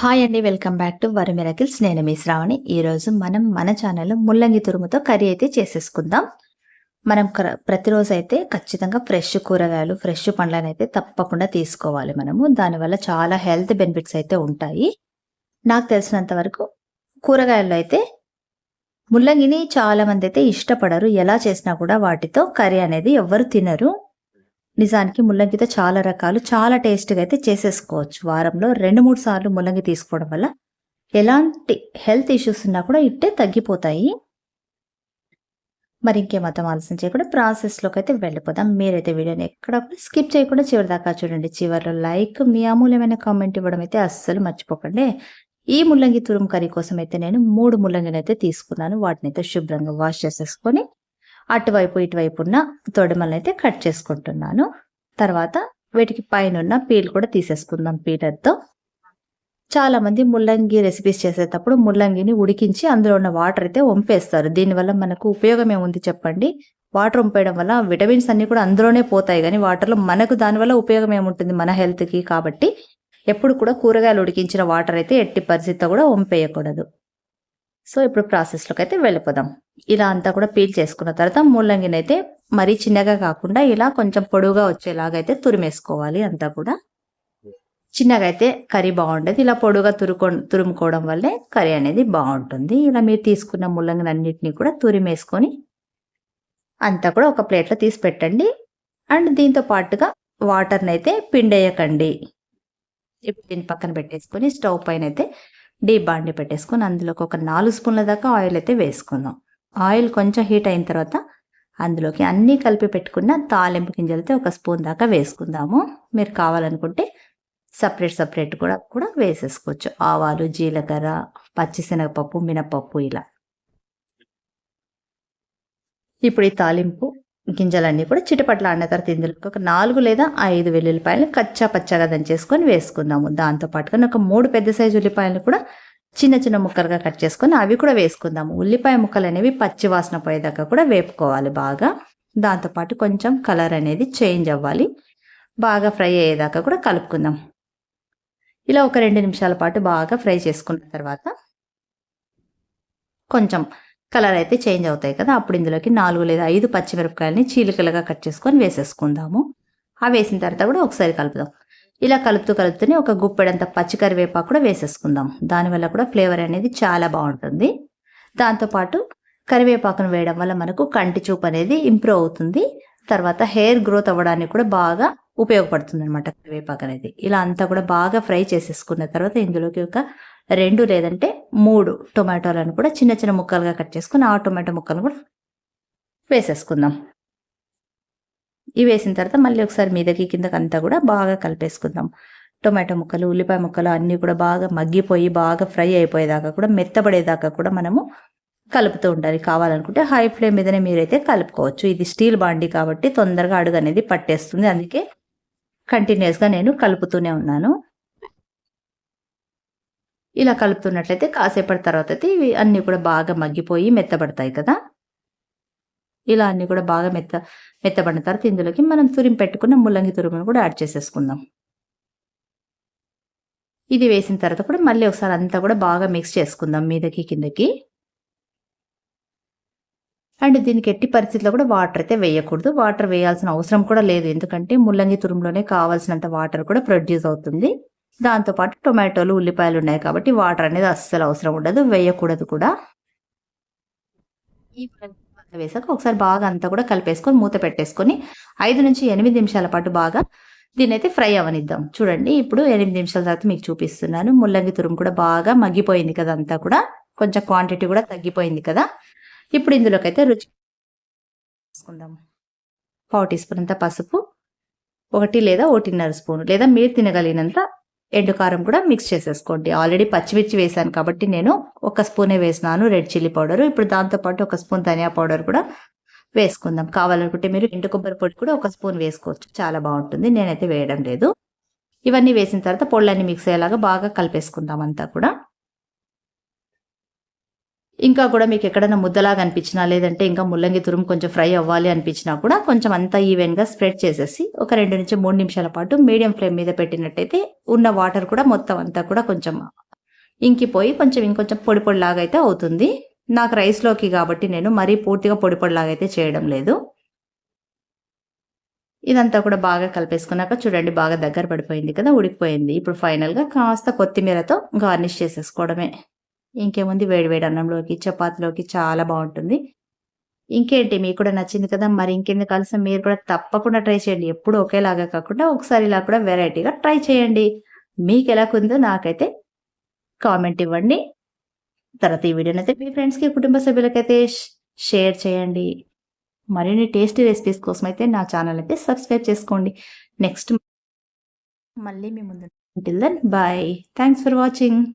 Hi అండి welcome back to Vari miracles. నేను మీ శ్రావణి. ఈరోజు మనం మన ఛానల్లో ముల్లంగి తురుముతో కర్రీ అయితే చేసేసుకుందాం. మనం ప్రతిరోజు అయితే ఖచ్చితంగా ఫ్రెష్ కూరగాయలు ఫ్రెష్ పండ్లను అయితే తప్పకుండా తీసుకోవాలి మనము. దానివల్ల చాలా హెల్త్ బెనిఫిట్స్ అయితే ఉంటాయి. నాకు తెలిసినంత వరకు కూరగాయల్లో అయితే ముల్లంగిని చాలా మంది అయితే ఇష్టపడరు. ఎలా చేసినా కూడా వాటితో కర్రీ అనేది ఎవ్వరు తినరు. నిజానికి ముల్లంగితో చాలా రకాలు చాలా టేస్ట్గా అయితే చేసేసుకోవచ్చు. వారంలో రెండు మూడు సార్లు ముల్లంగి తీసుకోవడం వల్ల ఎలాంటి హెల్త్ ఇష్యూస్ ఉన్నా కూడా ఇట్టే తగ్గిపోతాయి. మరి ఇంకేమాత్రం ఆలస్యం చేయకుండా ప్రాసెస్లోకి అయితే వెళ్ళిపోదాం. మీరైతే వీడియోని ఎక్కడ స్కిప్ చేయకుండా చివరి దాకా చూడండి. చివరిలో లైక్ మీ అమూల్యమైన కామెంట్ ఇవ్వడం అయితే అస్సలు మర్చిపోకండి. ఈ ముల్లంగి తురుము కర్రీ కోసం అయితే నేను మూడు ముల్లంగిని అయితే తీసుకున్నాను. వాటిని అయితే శుభ్రంగా వాష్ చేసేసుకొని అటువైపు ఇటువైపు ఉన్న తొడమలను అయితే కట్ చేసుకుంటున్నాను. తర్వాత వీటికి పైన ఉన్న పీల్ కూడా తీసేసుకుందాం పీలర్తో చాలామంది ముల్లంగి రెసిపీస్ చేసేటప్పుడు ముల్లంగిని ఉడికించి అందులో ఉన్న వాటర్ అయితే వంపేస్తారు. దీనివల్ల మనకు ఉపయోగం ఏముంది చెప్పండి? వాటర్ వంపేయడం వల్ల విటమిన్స్ అన్నీ కూడా అందులోనే పోతాయి కానీ వాటర్లో మనకు దానివల్ల ఉపయోగం ఏముంటుంది? మన హెల్త్కి కాబట్టి ఎప్పుడు కూడా కూరగాయలు ఉడికించిన వాటర్ అయితే ఎట్టి పరిస్థితితో కూడా వంపేయకూడదు. సో ఇప్పుడు ప్రాసెస్లోకి అయితే వెళ్ళిపోదాం. ఇలా అంతా కూడా పీల్ చేసుకున్న తర్వాత ముల్లంగిని అయితే మరీ చిన్నగా కాకుండా ఇలా కొంచెం పొడువుగా వచ్చేలాగైతే తురిమేసుకోవాలి అంతా కూడా. చిన్నగా అయితే కర్రీ బాగుండేది. ఇలా పొడుగా తురుకో తురుముకోవడం వల్లే కర్రీ అనేది బాగుంటుంది. ఇలా మీరు తీసుకున్న ముల్లంగిని అన్నిటినీ కూడా తురిమేసుకొని అంతా కూడా ఒక ప్లేట్లో తీసి పెట్టండి. అండ్ దీంతో పాటుగా వాటర్ని అయితే పిండేయకండి. ఇప్పుడు దీన్ని పక్కన పెట్టేసుకొని స్టవ్ పైన అయితే డీప్ బాండి పెట్టేసుకొని అందులోకి ఒక నాలుగు స్పూన్ల దాకా ఆయిల్ అయితే వేసుకుందాం. ఆయిల్ కొంచెం హీట్ అయిన తర్వాత అందులోకి అన్నీ కలిపి పెట్టుకున్న తాలింపు గింజలతో ఒక స్పూన్ దాకా వేసుకుందాము. మీరు కావాలనుకుంటే సపరేట్ సపరేట్ కూడా కూడా వేసేసుకోవచ్చు. ఆవాలు జీలకర్ర పచ్చిశనగపప్పు మినపప్పు ఇలా. ఇప్పుడు ఈ తాలింపు గింజలన్నీ కూడా చిటపట్ల అన్న తర్వాత ఇందులోకి ఒక నాలుగు లేదా ఐదు వెల్లుల్లిపాయలు కచ్చా పచ్చగా దంచేసుకొని వేసుకుందాము. దాంతో పాటుగా ఒక మూడు పెద్ద సైజు ఉల్లిపాయలు కూడా చిన్న చిన్న ముక్కలుగా కట్ చేసుకొని అవి కూడా వేసుకుందాము. ఉల్లిపాయ ముక్కలు అనేవి పచ్చి వాసన పోయేదాకా కూడా వేపుకోవాలి బాగా. దాంతోపాటు కొంచెం కలర్ అనేది చేంజ్ అవ్వాలి. బాగా ఫ్రై అయ్యేదాకా కూడా కలుపుకుందాం. ఇలా ఒక రెండు నిమిషాల పాటు బాగా ఫ్రై చేసుకున్న తర్వాత కొంచెం కలర్ అయితే చేంజ్ అవుతాయి కదా. అప్పుడు ఇందులోకి నాలుగు లేదా ఐదు పచ్చిమిరపకాయలని చీలికలుగా కట్ చేసుకొని వేసేసుకుందాము. ఆ వేసిన తర్వాత కూడా ఒకసారి కలుపుదాం. ఇలా కలుపుతూ కలుపుతూనే ఒక గుప్పెడంత పచ్చి కరివేపాకు కూడా వేసేసుకుందాం. దానివల్ల కూడా ఫ్లేవర్ అనేది చాలా బాగుంటుంది. దాంతోపాటు కరివేపాకును వేయడం వల్ల మనకు కంటి చూపు అనేది ఇంప్రూవ్ అవుతుంది. తర్వాత హెయిర్ గ్రోత్ అవ్వడానికి కూడా బాగా ఉపయోగపడుతుంది అనమాట కరివేపాకు అనేది. ఇలా అంతా కూడా బాగా ఫ్రై చేసేసుకున్న తర్వాత ఇందులోకి ఒక రెండు లేదంటే మూడు టొమాటోలను కూడా చిన్న చిన్న ముక్కలుగా కట్ చేసుకుని ఆ టొమాటో ముక్కలను కూడా వేసేసుకుందాం. ఇవి వేసిన తర్వాత మళ్ళీ ఒకసారి మీదకి కిందకి అంతా కూడా బాగా కలిపేసుకుందాం. టొమాటో ముక్కలు ఉల్లిపాయ ముక్కలు అన్నీ కూడా బాగా మగ్గిపోయి బాగా ఫ్రై అయిపోయేదాకా కూడా మెత్తబడేదాకా కూడా మనము కలుపుతూ ఉండాలి. కావాలనుకుంటే హై ఫ్లేమ్ మీదనే మీరైతే కలుపుకోవచ్చు. ఇది స్టీల్ బాండి కాబట్టి తొందరగా అడుగు అనేది పట్టేస్తుంది. అందుకే కంటిన్యూస్గా నేను కలుపుతూనే ఉన్నాను. ఇలా కలుపుతున్నట్లయితే కాసేపటి తర్వాత అయితే ఇవి అన్నీ కూడా బాగా మగ్గిపోయి మెత్తబడతాయి కదా. ఇలా అన్నీ కూడా బాగా మెత్త మెత్తబడిన తర్వాత ఇందులోకి మనం తురిమి పెట్టుకున్న ముల్లంగి తురుమును కూడా యాడ్ చేసేసుకుందాం. ఇది వేసిన తర్వాత కూడా మళ్ళీ ఒకసారి అంతా కూడా బాగా మిక్స్ చేసుకుందాం మీదకి కిందకి. అండ్ దీనికి ఎట్టి పరిస్థితిలో కూడా వాటర్ అయితే వేయకూడదు. వాటర్ వేయాల్సిన అవసరం కూడా లేదు. ఎందుకంటే ముల్లంగి తురుములోనే కావాల్సినంత వాటర్ కూడా ప్రొడ్యూస్ అవుతుంది. దాంతోపాటు టొమాటోలు ఉల్లిపాయలు ఉన్నాయి కాబట్టి వాటర్ అనేది అస్సలు అవసరం ఉండదు వేయకూడదు కూడా. ఈ వేసాక ఒకసారి బాగా అంతా కూడా కలిపేసుకొని మూత పెట్టేసుకొని ఐదు నుంచి ఎనిమిది నిమిషాల పాటు బాగా దీన్ని అయితే ఫ్రై అవనిద్దాం. చూడండి ఇప్పుడు ఎనిమిది నిమిషాల తర్వాత మీకు చూపిస్తున్నాను. ముల్లంగి తురుము కూడా బాగా మగ్గిపోయింది కదా అంతా కూడా. కొంచెం క్వాంటిటీ కూడా తగ్గిపోయింది కదా. ఇప్పుడు ఇందులోకి అయితే రుచి తీసుకుందాం. పావు టీ స్పూన్ అంత పసుపు ఒకటి లేదా ఒకటిన్నర స్పూన్ లేదా మీరు తినగలిగినంత ఎండు కారం కూడా మిక్స్ చేసేసుకోండి. ఆల్రెడీ పచ్చిమిర్చి వేసాను కాబట్టి నేను ఒక స్పూనే వేసినాను రెడ్ చిల్లీ పౌడర్ ఇప్పుడు దాంతోపాటు ఒక స్పూన్ ధనియా పౌడర్ కూడా వేసుకుందాం. కావాలనుకుంటే మీరు ఎండు కొబ్బరి పొడి కూడా ఒక స్పూన్ వేసుకోవచ్చు. చాలా బాగుంటుంది. నేనైతే వేయడం లేదు. ఇవన్నీ వేసిన తర్వాత పొళ్ళన్నీ మిక్స్ అయ్యేలాగా బాగా కలిపేసుకుందాం అంతా కూడా. ఇంకా కూడా మీకు ఎక్కడైనా ముద్దలాగా అనిపించినా లేదంటే ఇంకా ముల్లంగి తురుము కొంచెం ఫ్రై అవ్వాలి అనిపించినా కూడా కొంచెం అంతా ఈవెన్గా స్ప్రెడ్ చేసేసి ఒక రెండు నుంచి మూడు నిమిషాల పాటు మీడియం ఫ్లేమ్ మీద పెట్టినట్టయితే ఉన్న వాటర్ కూడా మొత్తం అంతా కూడా కొంచెం ఇంకిపోయి కొంచెం ఇంకొంచెం పొడి పొడిలాగా అయితే అవుతుంది. నాకు రైస్లోకి కాబట్టి నేను మరీ పూర్తిగా పొడి పొడిలాగా అయితే చేయడం లేదు. ఇదంతా కూడా బాగా కలిపేసుకున్నాక చూడండి బాగా దగ్గర పడిపోయింది కదా ఉడికిపోయింది. ఇప్పుడు ఫైనల్గా కాస్త కొత్తిమీరతో గార్నిష్ చేసేసుకోవడమే. ఇంకేముంది? వేడివేడి అన్నంలోకి చపాతీలోకి చాలా బాగుంటుంది. ఇంకేంటి? మీకు కూడా నచ్చింది కదా? మరి ఇంకెందుకు కలిసి మీరు కూడా తప్పకుండా ట్రై చేయండి. ఎప్పుడు ఒకేలాగా కాకుండా ఒకసారి ఇలా కూడా వెరైటీగా ట్రై చేయండి. మీకు ఎలా కుందో నాకైతే కామెంట్ ఇవ్వండి. తర్వాత ఈ వీడియోని అయితే మీ ఫ్రెండ్స్కి కుటుంబ సభ్యులకైతే షేర్ చేయండి. మరిన్ని టేస్టీ రెసిపీస్ కోసం అయితే నా ఛానల్ అయితే సబ్స్క్రైబ్ చేసుకోండి. నెక్స్ట్ మళ్ళీ మీ ముందు. Then bye thanks for watching